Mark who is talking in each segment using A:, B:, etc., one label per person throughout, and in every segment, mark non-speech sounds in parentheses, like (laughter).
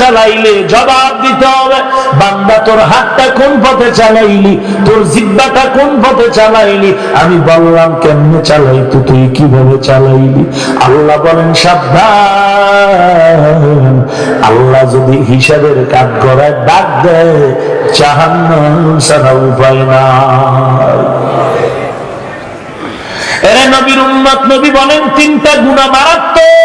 A: চালাইলে জবাব দিতে হবে, বান্দা, তোর হাতটা কোন পথে চালাইলি? তোর জিব্বাটা কোন পথে চালাইলি? আমি বললাম, কেমনে চালাইতো, তুই কীভাবে চালাইলি? আল্লাহ বলেন, সাবধান। আল্লাহ যদি হিসাবের কাজ করায় ডাক দেয়, জাহান্নাম ছাড়া উপায় না এরে নবীর উম্মত, নবী বলেন, তিনটা গুণা মারাত্মক।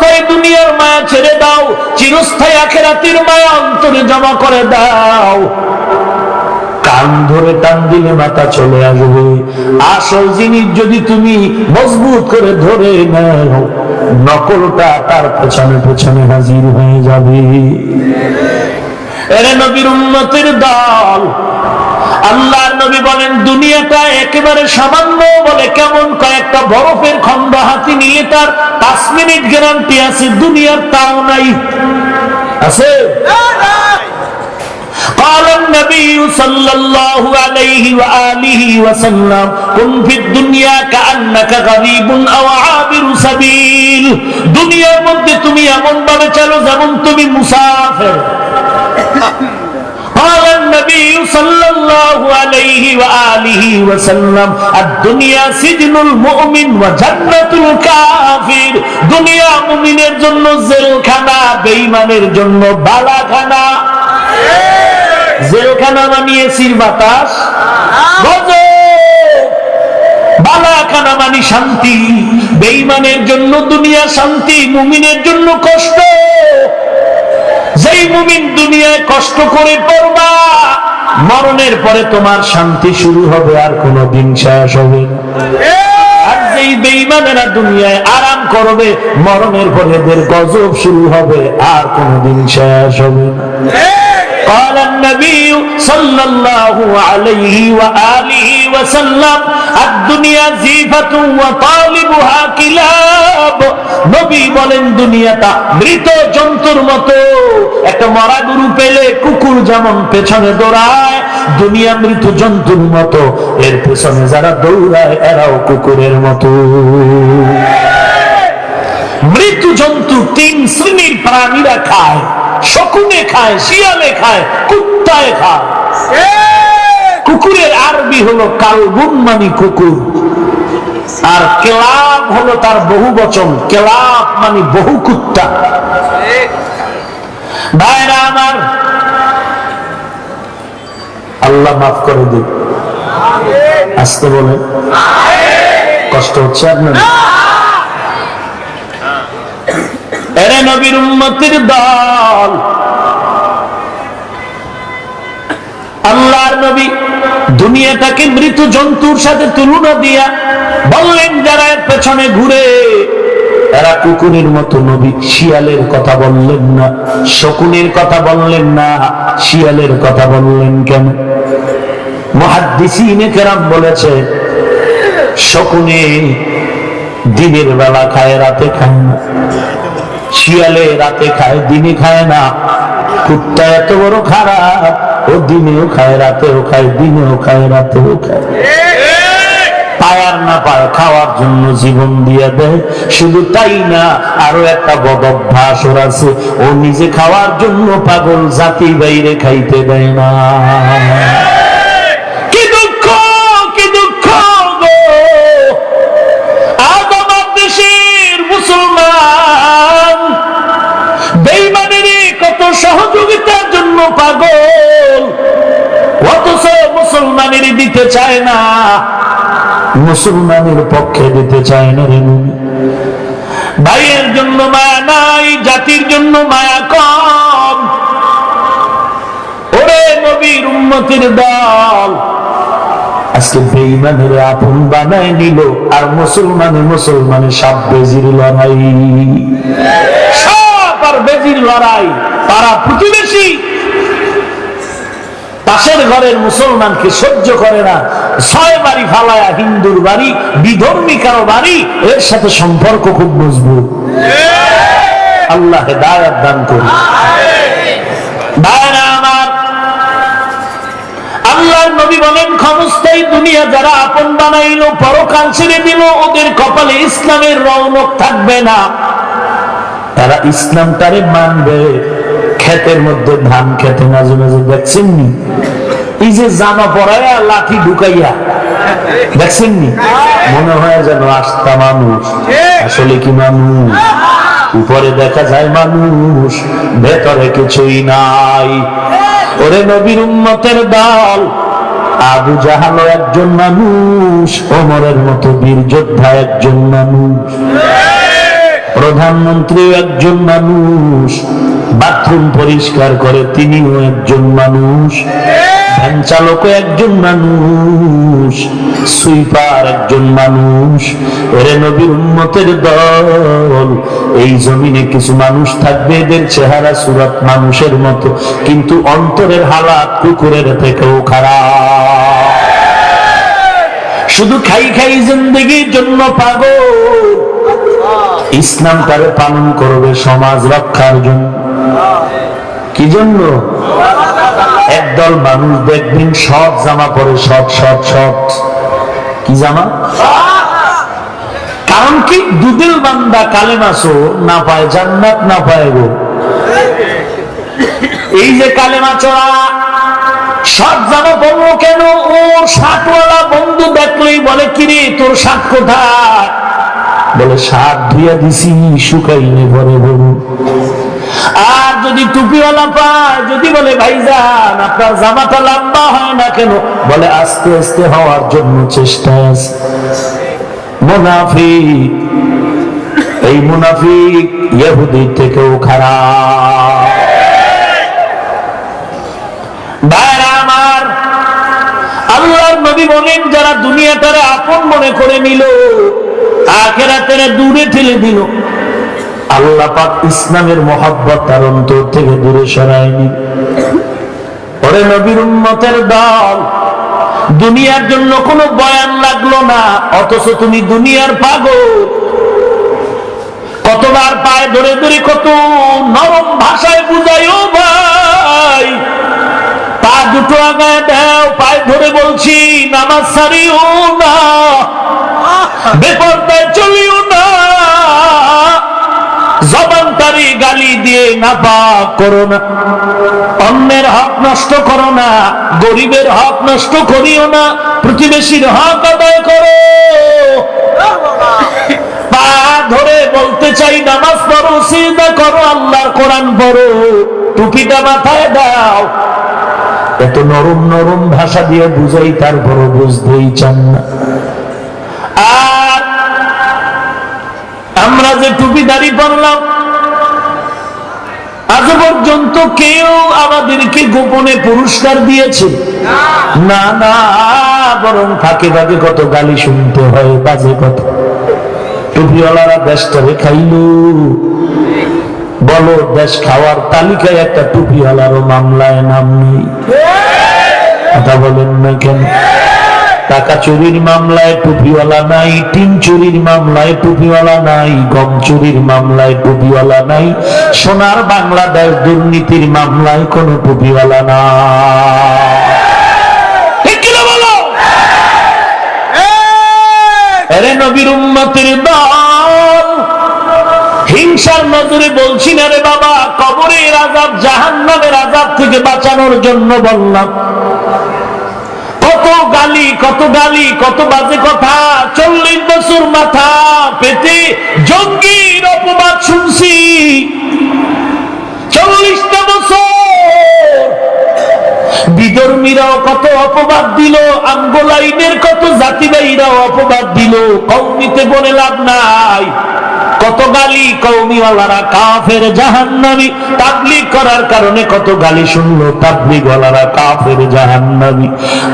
A: ক্ষণস্থায়ী দুনিয়ার মায়া ছেড়ে দাও, চিরস্থায়ী আখেরাতের মায়া অন্তরে জমা করে দাও। কান ধরে টান দিলে মাথা চলে আসবে। আসল জিনিস যদি তুমি মজবুত করে ধরে নাও, নকলটা তার পেছনে পেছনে হাজির হয়ে যাবে। এরে নবীর উন্নতির দল আল্লাহর নবী বলেন দুনিয়াটা একেবারে সামান্য বলে কেমন কয়েকটা বরফের খন্ড হাতি নিয়ে তার পাঁচ মিনিট গ্যারান্টি আছে দুনিয়ার তাও নাই আছে قال النبي صلى الله عليه وآله وسلم كن في الدنيا كأنك غريب أو عابر سبيل দুনিয়ার মধ্যে তুমি এমন ভাবে চলো যেমন তুমি মুসাফির قال النبي صلى الله عليه وآله وسلم الدنيا سجن المؤمن وجنة الكافر দুনিয়া মুমিনের জন্য জেলখানা বেঈমানের জন্য বালাখানা জেলখানা মানিয়ে সির বাতাস বালাখানা মানি শান্তি বেইমানের জন্য দুনিয়া শান্তি মুমিনের জন্য কষ্ট যেই মুমিন দুনিয়ায় কষ্ট করে পড়বা, মরণের পরে তোমার শান্তি শুরু হবে, আর কোনো দিন শেষ হবে। আর যেই বেইমানেরা দুনিয়ায় আরাম করবে, মরণের পরে এদের গজব শুরু হবে, আর কোনদিন শেষ হবে না قال النبي صلى الله عليه وآله وسلم الدنيا زيفة وطالبها كلاب নবী বলেন দুনিয়াটা মৃত জন্তুর মতো একটা মরা গরু পেলে কুকুর যেমন পেছনে দৌড়ায় দুনিয়া মৃত জন্তুর মতো এর পেছনে যারা দৌড়ায় এরাও কুকুরের মতো মৃত্যু জন্তু তিন শ্রেণীর প্রাণীরা খায় শকুনে খায়, শিয়ালে খায়, কুত্তায় খায়। কুকুরের আরবি হলো কালবুন মানি কুকুর। আর কেলাব হলো তার বহু বচন, কেলাব মানে বহু কুত্তা। ভাইরা আমার, আল্লাহ মাফ করে দিন। আসতে বলে কষ্ট হচ্ছে আপনার এরে নবীর উন্নতির দল। আল্লাহর নবী দুনিয়াটাকে মৃত জন্তুর সাথে তুলনা দিয়া বললেন, যারা এর পেছনে ঘুরে, এরা কুকুরের মতো নবী, শিয়ালের কথা বললেন না। শকুনের কথা বললেন না, শিয়ালের কথা বললেন কেন? মহাদ্দিসিনে কেরাম বলেছে, শকুনে দিনের বেলা খায়, রাতে খায় না। শিয়ালে রাতে খায়, দিনে খায় না। কুত্তা এত বড় খারাপ, ও দিনেও খায়, রাতেও খায়, দিনেও খায়, রাতেও খায়। পায়ার না পায়, খাওয়ার জন্য জীবন দিয়ে দেয়। শুধু তাই না, আরও একটা বদ অভ্যাস ওর আছে। ও নিজে খাওয়ার জন্য পাগল, জাতি বাইরে খাইতে দেয় না। দিতে চায় না। মুসলমানের পক্ষে দিতে চায় না রে ভাইয়ের জন্য মায়া নাই, জাতির জন্য মায়া কম। ওরে নবীর উন্নতির দল। আজকে বেইমানের আপন বানায় নিল, আর মুসলমানে মুসলমানের সাপ বেজির লড়াই। সব আর বেজির লড়াই তারা প্রতিবেশী পাশের ঘরের মুসলমানকে সহ্য করে না। ছয় বাড়ি ফালায়া হিন্দুর বাড়ি বিধর্মী কারও বাড়ি, এর সাথে সম্পর্ক খুব মজবুত। আল্লাহ হেদায়াত দান কপালে ইসলামের রৌনক থাকবে না। তারা ইসলামটারে মানবে। ক্ষেতের মধ্যে ধান খেতে মাঝে মাঝে দেখছেন নি? এই যে জামা পরাইয়া লাঠি ঢুকাইয়া, দেখছেন নি? মনে হয় যেন আস্তা মানুষ। আসলে কি মানুষ? উপরে দেখা যায় মানুষ, ভেতরে কিছুই নাই। ওরে নবীর উম্মতের দল, আবু জাহালো একজন মানুষ, ওমরের মতো বীর যোদ্ধা একজন মানুষ। প্রধানমন্ত্রী একজন মানুষ বাথরুম পরিষ্কার করে, তিনিও একজন মানুষ। ভ্যান চালকও একজন মানুষ। সুইপার একজন মানুষ। ওরে নবীর উন্মতের দল, এই জমিনে কিছু মানুষ থাকবে, এদের চেহারা সুরত মানুষের মতো। কিন্তু অন্তরের হালাত কুকুরের থেকেও খারাপ। শুধু খাই খাই জিন্দগির জন্য পাগল। ইসলাম তারে পালন করবে সমাজ রক্ষার জন্য। কি জন্য? একদল মানুষ দেখবেন সব জামা পরে সব সব সব। কি জামা? কারণ কি? দুদিল বান্দা কালেমাসো না পায় জান্নাত না পায় গো। এই যে কালেমা চড়া সব জামা পরবো কেন? ও শার্টওয়ালা বন্ধু দেখলেই বলে কিরে তোর শার্ট কোথায়? বলে শার্ট ধুইয়া দিছি শুকাইনি পরে বলু আর যদি টুপিওয়ালা পায়, যদি বলে ভাইজান আপনার জামাটা লম্বা হয় না কেন? বলে, আস্তে আস্তে হওয়ার জন্য চেষ্টা আছে। মুনাফিক, এই মুনাফিক ইহুদির থেকেও খারাপ। ভাইরা আমার, আল্লাহর যারা দুনিয়াটারে আপন মনে করে নিল, আখেরাতেরা দূরে ঠেলে দিল। আল্লাহ পাক ইসলামের মহব্বত তার অন্তর থেকে দূরে সরায়নি। পরে নবীর উন্মতের দল দুনিয়ার জন্য কোনো বয়ান লাগল না অথচ তুমি দুনিয়ার পাগল। কতবার পায়ে ধরে ধরে কত নরম ভাষায় বুঝাইও ভাই। পা দুটো আগায় দাও পায়ে ধরে বলছি নামাজ সারিও না। বেপরদায় চলিও গালি দিয়ে না পাক করো না। অন্যের হক নষ্ট করো না গরিবের হক নষ্ট করিও না প্রতিবেশীর হক আদায় করো। (laughs) পা ধরে বলতে চাই নামাজ পড়ো করো আল্লাহর কোরআন পড়ো টুপিটা মাথায় দাও। এত নরম নরম ভাষা দিয়ে বুঝাই তারপরও বুঝতেই চান না। আর আমরা যে টুপি দাঁড়িয়ে পড়লাম আজ পর্যন্ত কেউ আমাদেরকে গোপনে পুরস্কার দিয়েছে। না না, বরং ফাঁকে ফাঁকে কত গালি শুনতে হয়, বাজে কথা। টুপিওয়ালারা দেশটারে খাইল। বলো, দেশ খাওয়ার তালিকায় একটা টুপিওয়ালারও মামলায় নাম নেই। কথা বলেন না কেন? টাকা চুরির মামলায় টুপিওয়ালা নাই টিন চুরির মামলায় টুপিওয়ালা নাই গম চুরির মামলায় টুপিওয়ালা নাই সোনার বাংলাদেশ দুর্নীতির মামলায় কোনো টুপিওয়ালা না বলো? আরে নবীর উম্মতের দল হিংসার নজরে বলছি না রে বাবা কবরের আজাব জাহান্নামের আজাব থেকে বাঁচানোর জন্য বললাম। গালি, কত গালি, কত বাজে কথা, চল্লিশ বছর মাথা পেতে জঙ্গির অপবাদ শুনছি। চল্লিশটা বছর বিধর্মীরাও কত অপবাদ দিল, আঙ্গোলাইনের কত জাতিবাহীরাও অপবাদ দিল কৌমিতে বলে লাভ নাই। কত গালি কৌমিওয়ালারা কাফের জাহান্নামি। তাবলিগ করার কারণে কত গালি শুনলো তাবলিগওয়ালারা কাফের জাহান্নামি।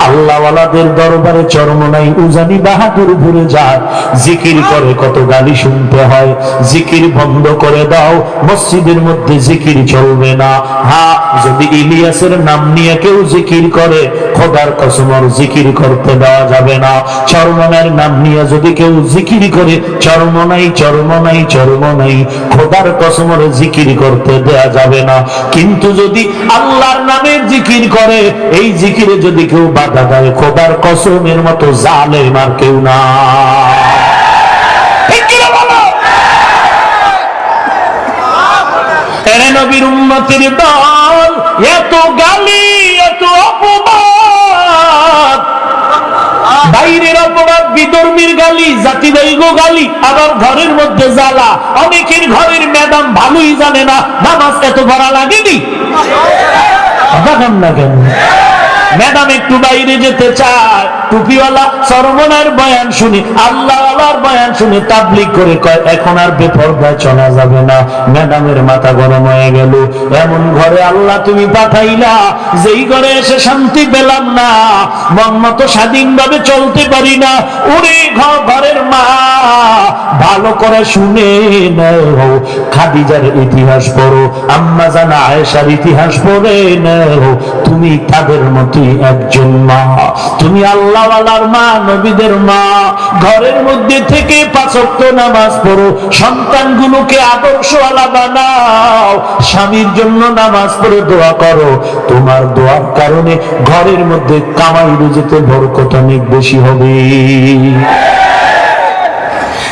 A: আল্লাহওয়ালাদের দরবারে চরম নাই, উজানি বাহাদুর ভরে যায়। জিকির করে কত গালি শুনতে হয়, জিকির বন্ধ করে দাও, মসজিদের মধ্যে জিকির চলবে না। হা, যদি ইলিয়াসের নাম নিয়ে কেউ জিকির করে, খোদার কসমর জিকির করতে দেওয়া যাবে না। চরমনের নাম নিয়ে যদি কেউ জিকির করে, চর্ম নাই, চর্ম নাই, চর্ম নাই, খোদার কসমর জিকির করতে দেয়া যাবে না। কিন্তু যদি আল্লাহর নামের জিকির করে, এই জিকিরে যদি কেউ বাধা দেয়, খোদার কসমের মতো জালেম আর কেউ না। এত গালি, এত অপমান বাইরের অপরাধ বিদর্মীর গালি, জাতি গালি, আবার ঘরের মধ্যে জ্বালা। অনেকের ঘরের ম্যাডাম ভালোই জানে না, নামাজ এত ভরা লাগেনি। দেখান না কেন ম্যাডাম, একটু বাইরে যেতে চায়। টুপিওয়ালা সরমনার বয়ান শুনি আল্লাহ বয়ান শুনি তাবলিক করে কয়, এখন আর বেপরদায় চলা যাবে না। ম্যাডামের মাথা গরম হয়ে গেল। এমন ঘরে আল্লাহ তুমি পাঠাইলা, যেই ঘরে এসে শান্তি পেলাম না। মন মতো স্বাধীনভাবে চলতে পারি না। উনি ঘরের মা, ভালো করে শুনে নাও। খাদিজার ইতিহাস পড়ো, আম্মা জানা আয়েশার ইতিহাস পড়ে নাও। তুমি তাদের মতোই একজন মা? তুমি আল্লাহওয়ালার মা, নবীদের মা। ঘরের মধ্যে থেকে পাঁচক্ত নামাজ পড়ো, সন্তানগুলোকে আদর্শওয়ালা বানাও, স্বামীর জন্য নামাজ পড়ে দোয়া করো। তোমার দোয়ার কারণে ঘরের মধ্যে কামাই রুজিতে বরকত অনেক বেশি হবে।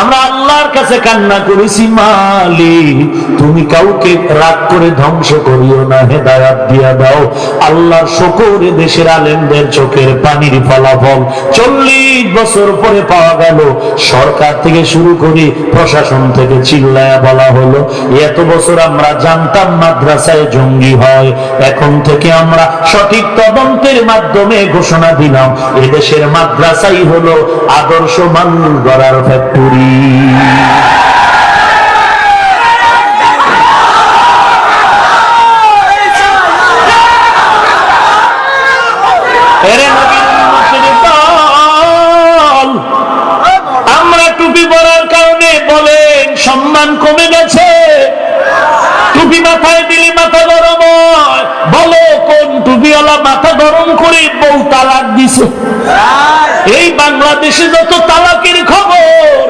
A: আমরা আল্লাহর কাছে কান্না করেছি মালিক তুমি কাউকে রাগ করে ধ্বংস করিও না, হেদায়াত দিয়া দাও। আল্লাহর শকরে দেশের আলেমদের চোখের পানির ফলাফল চল্লিশ বছর পরে পাওয়া গেল। সরকার থেকে শুরু করে প্রশাসন থেকে চিল্লায়া বলা হলো, এত বছর আমরা জানতাম মাদ্রাসায় জঙ্গি হয়, এখন থেকে আমরা সঠিক তদন্তের মাধ্যমে ঘোষণা দিলাম, এদেশের মাদ্রাসাই হলো আদর্শ মানুষ গড়ার ফ্যাক্টরি আমরা সম্মান কমে গেছে। টুপি মাথায় দিলে, মাথা গরম বলো কোন টুপিওয়ালা মাথা গরম করে বউ তালাক দিছে? এই বাংলাদেশে যত তালাকের খবর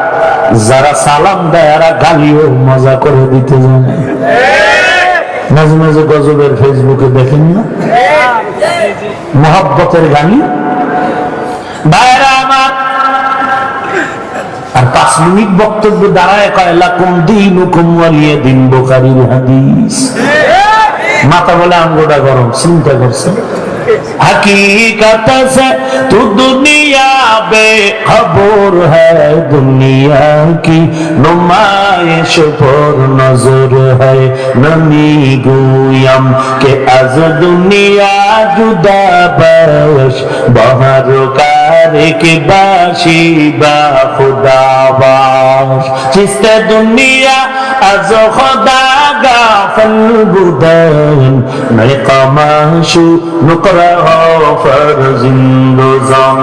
A: যারা সালাম দেয়, এরা গালিও মজা করে দিতে জানে। মাঝে মাঝে গজবের ফেসবুকে দেখেন না? মোহাব্বতের আমার, আর পাঁচ মিনিট বক্তব্য দাঁড়ায় মাথা বলে আঙ্গোটা গরম, চিন্তা করছে হকীকত তু দুনিয়াবে খবর হুনিয়া কি নুমাইশ পর নজর হনি গুয়ম কে আজ দুনিয়া জুদা বস, বহর কে বাশি বা খুদা বাস। চিস্তে দুনিয়া আজ খুদা غافل بودن نقماشو نقره فرز اندوزان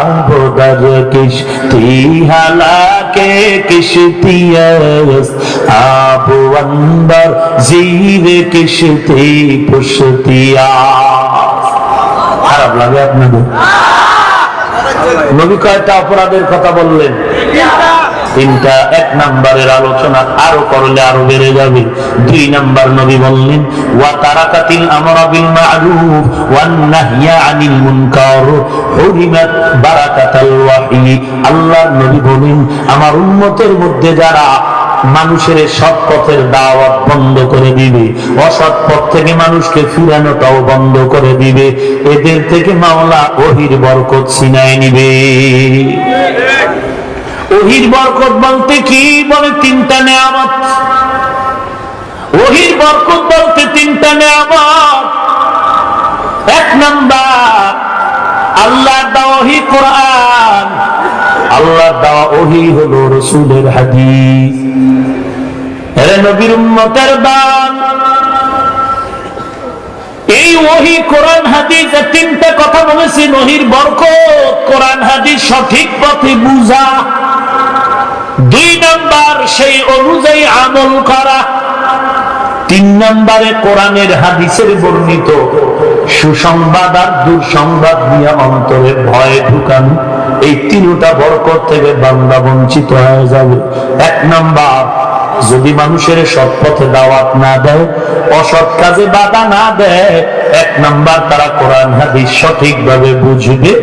A: آب در کشتی حلاکه کشتی است آب اندر زیر کشتی پشتی است খারাপ লাগে আপনাদের নবী কয়টা অপরাধের কথা বললেন তিনটা, এক নাম্বারের আলোচনা আরও করলে আরও বেড়ে যাবে। দুই নাম্বার নবী বললেন, ওয়া তারাকাতিল আমরা বিল মা'রুফ ওয়ান নাহইয়া আনিল মুনকার। হুরিমাত বারাকাতাল ওয়াহি আল্লাহর নবী বলেন, আমার উম্মতের মধ্যে যারা মানুষের সৎ পথের দাওয়াত বন্ধ করে দিবে, অসৎ পথ থেকে মানুষকে ফিরানোটাও বন্ধ করে দিবে, এদের থেকে মাওলা ওহির বরকত ছিনায় নিবে। ওহির বরকত বলতে কি বলে তিনটা নেয়ামত? ওহির বরকত বলতে তিনটা নেয়ামত। এক নাম্বার আল্লাহ দাওয়াহি কোরআন। আল্লাহ দেওয়া ওহি হলো রসুলের হাদিস। নবীর উম্মতের দান। এই ওহি কোরআন হাদিস এ তিনটা কথা বলেছি নহির বরকত। কোরআন হাদিস সঠিক পথে বুঝা। দুই নাম্বার, সেই অনুযায়ী আমল করা। তিন নম্বরে কোরআনের হাদিসের বর্ণিত সুসংবাদ আর দুঃসংবাদ নিয়ে অন্তরে ভয়ে ঢুকানো। এই তিনটা বরকত থেকে বান্দা বঞ্চিত হয়ে যাবে। এক নাম্বার যদি মানুষের সৎ পথে দাওয়াত না দেয়, অসৎ কাজে বাধা না দেয়, এক নাম্বার তারা কোরআন, হাদিস সঠিকভাবে বুঝবে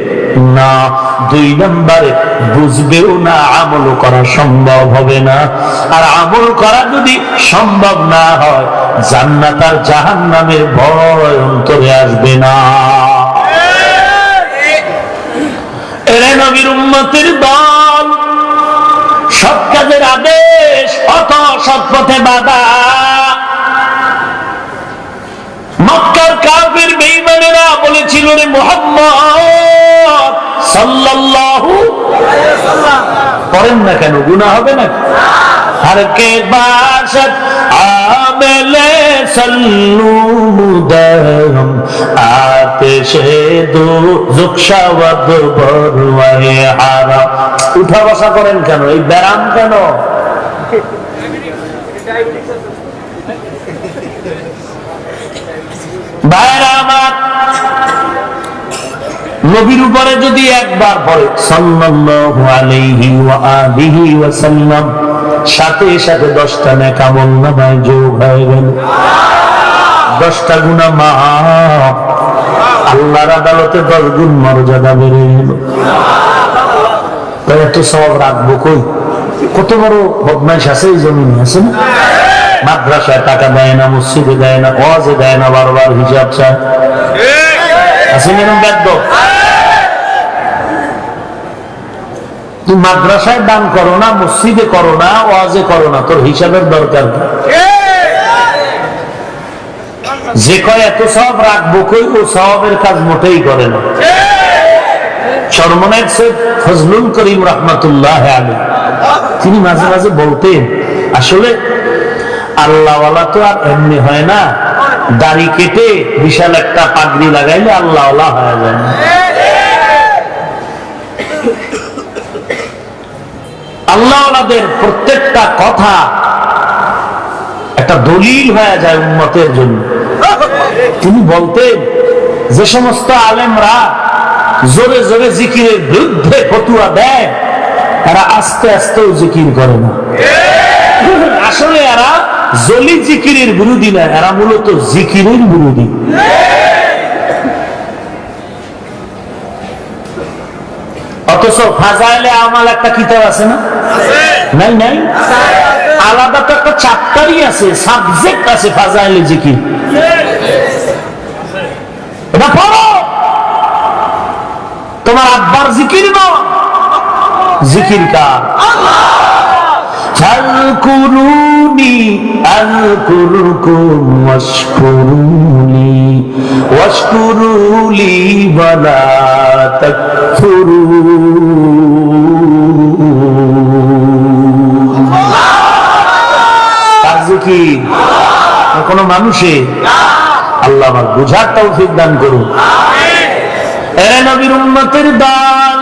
A: না। দুই নম্বরে, বুঝবেও না আমল করা সম্ভব হবে না। আর আমল করা যদি সম্ভব না হয়, জান্নাত আর জাহান নামের ভয় অন্তরে আসবে না। এরে নবীর উম্মতের দল, সৎ কাজের আদেশ করেন না কেন? হবে না? কে উঠা বসা করেন কেন? এই ব্যারাম কেন? নবীর উপরে যদি একবার পড়ে সাথে সাথে দশটা নেকামল নামায় যোগ হয়ে গেল। দশটা গুণা মাফ। আল্লাহর আদালতে দশ গুণ মর্যাদা বেড়ে গেল। তাই এত সব রাখব কই? কত বড় বদমাইশ আছে এই জমিনে, আছে না? মাদ্রাসায় টাকা দেয় না, মসজিদে দেয় না, ওয়াজে দেয় না, বারবার হিসাব চায়। আছে এরকম বেদ্য তুই মাদ্রাসায় দান করো না, মসজিদে করো না, ওয়াজে করো না, তোর হিসাবের দরকার যে কয়, এত সব রাখব কই? ও সবের কাজ মোটেই করে না। চরমনের শেখ ফজলুল করিম রহমতুল্লাহ আলী তিনি মাঝে মাঝে বলতেন, আসলে আল্লাহওয়ালা তো আর এমনি হয় না। দাড়ি কেটে বিশাল একটা পাগড়ি লাগাইলে আল্লাহওয়ালা হয়ে যায়। না আল্লাহওয়ালাদের প্রত্যেকটা কথা একটা দলিল হয়ে যায় উন্মতের জন্য। তিনি বলতেন, যে সমস্ত আলেমরা জোরে জোরে জিকিরের বিরুদ্ধে ফতুয়া দেয় এরা আস্তে আস্তেও জিকির করে না। আসলে এরা জলি জিকিরের বিরোধী না, এরা মূলত জিকিরের বিরোধী। অথচ ফাজাইলে একটা কিতাব আছে না? নাই নাই? আলাদা তো একটা চাপ্টারই আছে সাবজেক্ট আছে ফাজাইলে জিকির। তোমার আব্বার জিকির না? জিকির কার ফালকুরুনি আলকুরুকুম ওয়াশকুরুনি তার জিকির কোনো মানুষে আল্লাহ আমার বুঝার তৌফিক দান করুন এর নবীর উন্নতির দান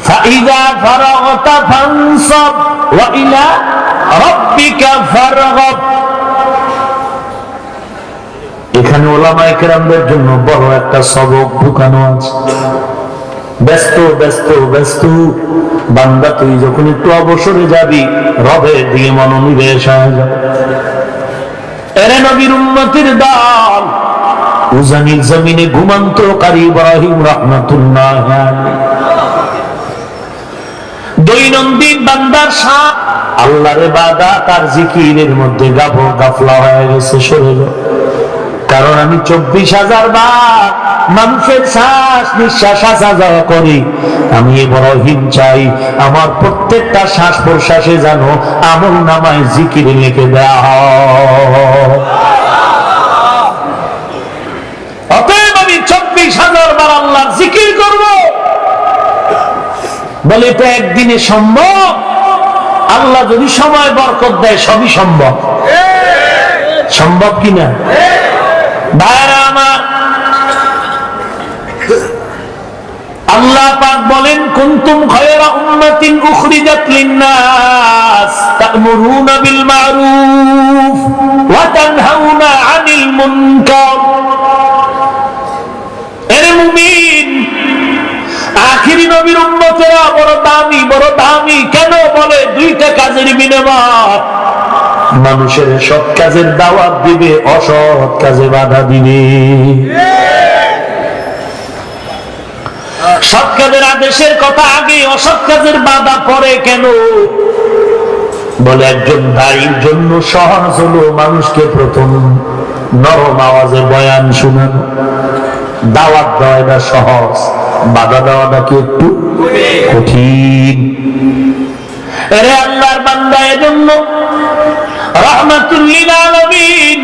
A: فإذا فرغت فانصب وإلى ربك فارغب এখানে ওলামায়ে কেরামদের জন্য বড় একটা সবক ঢুকানো আছে ব্যস্ত ব্যস্ত ব্যস্ত বান্দা তুই যখন একটু অবসরে যাবি রবের দিকে মনোনিবেশ হয়ে যাবে এরে নবীর উন্নতির দল উজানির জমিনে ঘুমান্তকারী ইব্রাহিম রহমতুল্লাহ দৈনন্দিন বান্দার সাপ আল্লাহরে বাদা তার জিকিরের মধ্যে গাব গাফলা হয়ে গেছে, সরে কারণ আমি চব্বিশ হাজার বার মানুষের শ্বাস নিঃশ্বাস আসা যাওয়া করি। আমি ইব্রাহিম চাই। আমার প্রত্যেকটা শ্বাস প্রশ্বাসে যেন আমল নামায় জিকিরে লিখে দেওয়া অতএব আমি চব্বিশ হাজার বার আল্লাহ জিকির করব। বলে, এটা একদিনে সম্ভব? আল্লাহ যদি সময় বরকত দেয়, সবই সম্ভব। সম্ভব কিনা ভাইরা আমার, আল্লাহ পাক বলেন, কুনতুম খায়রা উম্মাতিন উখরিজাত লিন-নাস বিল মা'রুফ ওয়া তানহাউনা 'আনিল মুনকার। আখিরি নবীর উম্মতেরা বড় দামি বড় দামি, কেন বলে দুইটা কাজের বিনিময়? মানুষের সৎ কাজের দাওয়াত দিবে, অসৎ কাজে বাধা দিবে। সৎ কাজের আদেশের কথা আগে, অসৎ কাজের বাধা পড়ে কেন? বলে একজন দায়ীর জন্য সহজ হলো মানুষকে প্রথম নরম আওয়াজে বয়ান শোনানো। দাওয়াত দেওয়াটা সহজ। বাধা দেওয়াটা কি একটু? কঠিন। এরে আল্লাহর বান্দা, এজন্য রহমাতুল্লিল আলামিন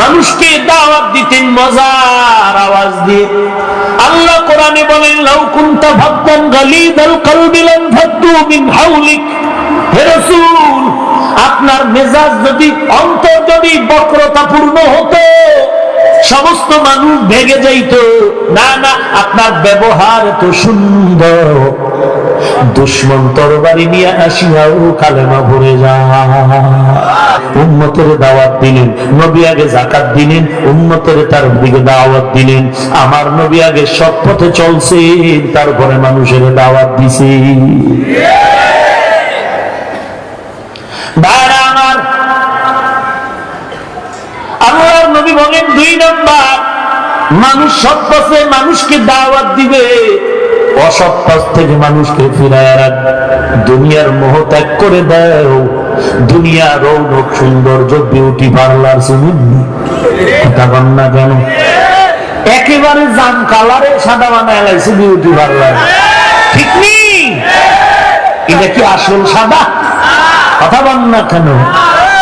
A: মানুষকে দাওয়াত দিতেন মজার আওয়াজ দিয়ে। আল্লাহ কোরআনে বলেন, লাউ কুনতা ভাবতান গালিদাল কলবি লাম ফাদ্দু মিন হাওলিক। হে রাসূল, আপনার মেজাজ যদি, অন্তর যদি বক্রতাপূর্ণ হতো সমস্ত মানুষ ভেগে যাইত। না না, আপনার ব্যবহার এত সুন্দর। দুশ্মন তরবারি নিয়ে আসিয়াও কালেমা ভরে যায়। উন্মতের দাওয়াত দিলেন, নবী আগে জাকাত দিলেন উন্মতের তার দিকে দাওয়াত দিলেন। আমার নবী আগে সৎ পথে চলছে, তারপরে মানুষের দাওয়াত দিছে। ভাইরা নবী বলেন দুই নম্বর, মানুষ সৎ পথে মানুষকে দাওয়াত দিবে। অসৎ পথ থেকে মানুষকে ফিরায় রাখবে দুনিয়ার মোহ ত্যাগ করে দাও। দুনিয়া রৌনক, সৌন্দর্য বিউটি পার্লার শুনুননি কথা বল না কেন? একেবারে জাম কালারে সাদা বানায় লাইছে বিউটি পার্লার ঠিক নেই এটা কি আসল সাদা? কথা বল না কেন?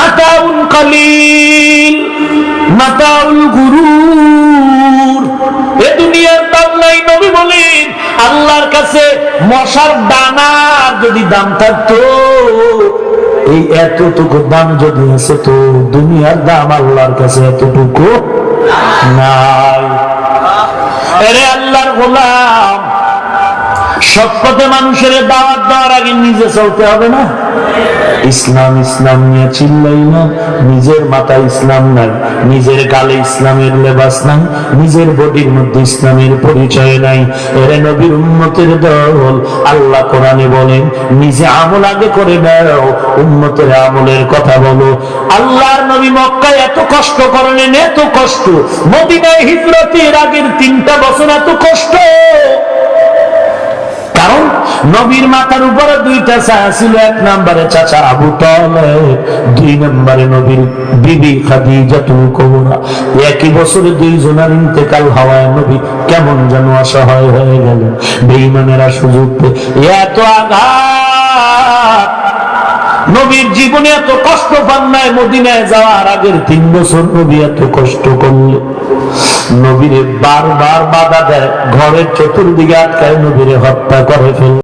A: মাতাউন কালিল, মাতাউল গুরুর। এ দুনিয়ার দাম নাই নবী বলেন, আল্লাহর কাছে মশার দানা যদি দাম থাকতো, এই এতটুকু দাম যদি আছে তো দুনিয়ার দাম আল্লাহর কাছে এতটুকু নাই। এরে আল্লাহর গোলাম সৎ পথে মানুষের দাওয়াত দেওয়ার আগে নিজে চলতে হবে না। ইসলাম ইসলাম নিয়ে চিল্লাই না। নিজের মাথায় ইসলাম নাই। নিজের গালে ইসলামের লেবাস নাই। নিজের বডির মধ্যে ইসলামের পরিচয় নাই। এরে নবীর উন্মতের দল, আল্লাহ কোরআনে বলেন, নিজে আমল আগে করে দাও উন্মতের আমলের কথা বলো। আল্লাহর নবী মক্কায় এত কষ্ট করলেন, এত কষ্ট। মদিনায় হিজরতের আগের তিনটা বছর এত কষ্ট। কারণ নবীর মাথার উপরে দুইটা চাচা ছিল, এক নম্বরে চাচা আবু তালে দুই নম্বরে নবীর বিবি খাদিজাতুল কুবরা। একই বছরে দুইজনের ইন্তেকাল হওয়ায় নবী কেমন যেন অসহায় হয়ে গেল বেঈমানেরা সুযোগ পেয়ে এত আঘাত নবীর জীবনে এত কষ্ট পান নাই, মদিনায় যাওয়ার আগের তিন বছর নবী এত কষ্ট করল। নবীরে বারবার বাধা দেয়, ঘরের চতুর্দিকে আটকায় নবীরে হত্যা করে ফেল।